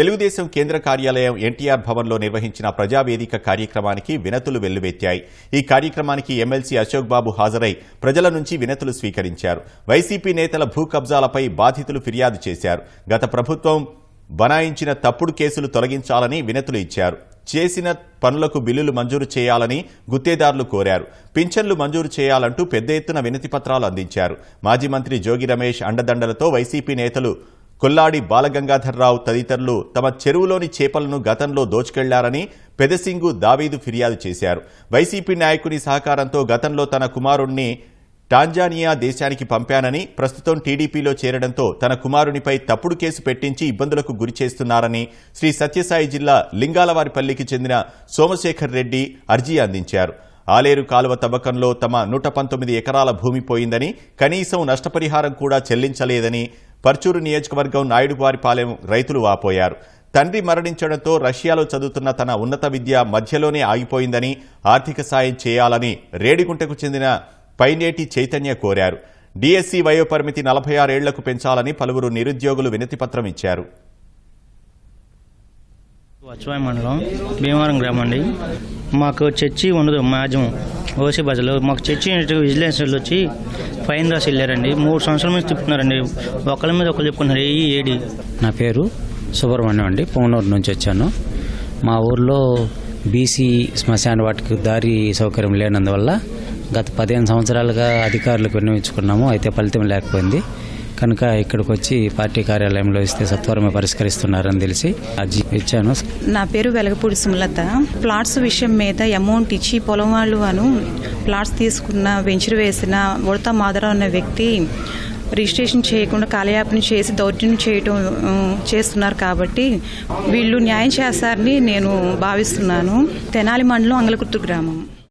తెలుగుదేశం కేంద్ర కార్యాలయం ఎన్టీఆర్ భవన్లో నిర్వహించిన ప్రజావేదిక కార్యక్రమానికి వినతులు వెల్లువెత్తాయి. ఈ కార్యక్రమానికి ఎమ్మెల్సీ అశోక్ బాబు హాజరై ప్రజల నుంచి వినతులు స్వీకరించారు. వైసీపీ నేతల భూ కబ్జాలపై బాధితులు ఫిర్యాదు చేశారు. గత ప్రభుత్వం బనాయించిన తప్పుడు కేసులు తొలగించాలని వినతులు ఇచ్చారు. చేసిన పనులకు బిల్లులు మంజూరు చేయాలని గుత్తేదారులు కోరారు. పింఛన్లు మంజూరు చేయాలంటూ పెద్ద ఎత్తున వినతి పత్రాలు అందించారు. మాజీ మంత్రి జోగి రమేష్ అండదండలతో వైసీపీ నేతలు కొల్లాడి బాలగంగాధర్రావు తదితరులు తమ చెరువులోని చేపలను గతంలో దోచుకెళ్ళారని పెదసింగు దావీదు ఫిర్యాదు చేశారు. వైసీపీ నాయకుని సహకారంతో గతంలో తన కుమారుణ్ణి టాంజానియా దేశానికి పంపానని ప్రస్తుతం టీడీపీలో చేరడంతో తన కుమారునిపై తప్పుడు కేసు పెట్టించి ఇబ్బందులకు గురి చేస్తున్నారని శ్రీ సత్యసాయి జిల్లా లింగాలవారిపల్లికి చెందిన సోమశేఖర్ రెడ్డి అర్జీ అందించారు. ఆలేరు కాలువ తవ్వకంలో తమ నూట పంతొమ్మిది ఎకరాల భూమి పోయిందని కనీసం నష్టపరిహారం కూడా చెల్లించలేదని పర్చూరు నియోజకవర్గం నాయుడువారిపాలెం రైతులు వాపోయారు. తండ్రి మరణించడంతో రష్యాలో చదువుతున్న తన ఉన్నత విద్య మధ్యలోనే ఆగిపోయిందని ఆర్థిక సాయం చేయాలని రేడిగుంటకు చెందిన పైనేటి చైతన్య కోరారు. డిఎస్సీ వయోపరిమితి నలభై ఆరేళ్ళకు పెంచాలని పలువురు నిరుద్యోగులు వినతిపత్రం ఇచ్చారు. వచ్చవాయి మండలం భీమవరం గ్రామం అండి. మాకు చర్చి ఉండదు మాజం ఓసీ బజలు మాకు చర్చి విజిలెన్స్ వచ్చి ఫైన్ రాసి వెళ్ళారండి. మూడు సంవత్సరాల మీద తిప్పుతున్నారండి. ఒకళ్ళ మీద ఒకళ్ళు చెప్పుకున్నారు ఏ ఏడి. నా పేరు సుబ్రహ్మణ్యం అండి. పూనూరు నుంచి వచ్చాను. మా ఊర్లో బీసీ శ్మశాన వాటికి దారి సౌకర్యం లేనందువల్ల గత పదిహేను సంవత్సరాలుగా అధికారులకు విన్నవించుకున్నాము. అయితే ఫలితం లేకపోయింది. కనుక ఇక్కడికి వచ్చి పార్టీ కార్యాలయంలో ఇస్తే సత్వరమే పరిష్కరిస్తున్నారని తెలిసి అర్జీ ఇచ్చాను. నా పేరు వెలగపూడి సుమలత. ప్లాట్స్ విషయం మీద అమౌంట్ ఇచ్చి పొలం వాళ్ళు అను ప్లాట్స్ తీసుకున్న వెంచర్ వేసిన ఉడత మాదర అన్న వ్యక్తి రిజిస్ట్రేషన్ చేయకుండా కాలయాపన చేసి దౌర్జన్యం చేయటం చేస్తున్నారు కాబట్టి వీళ్ళు న్యాయం చేస్తారని నేను భావిస్తున్నాను. తెనాలి మండలం అంగలకుర్తు గ్రామం.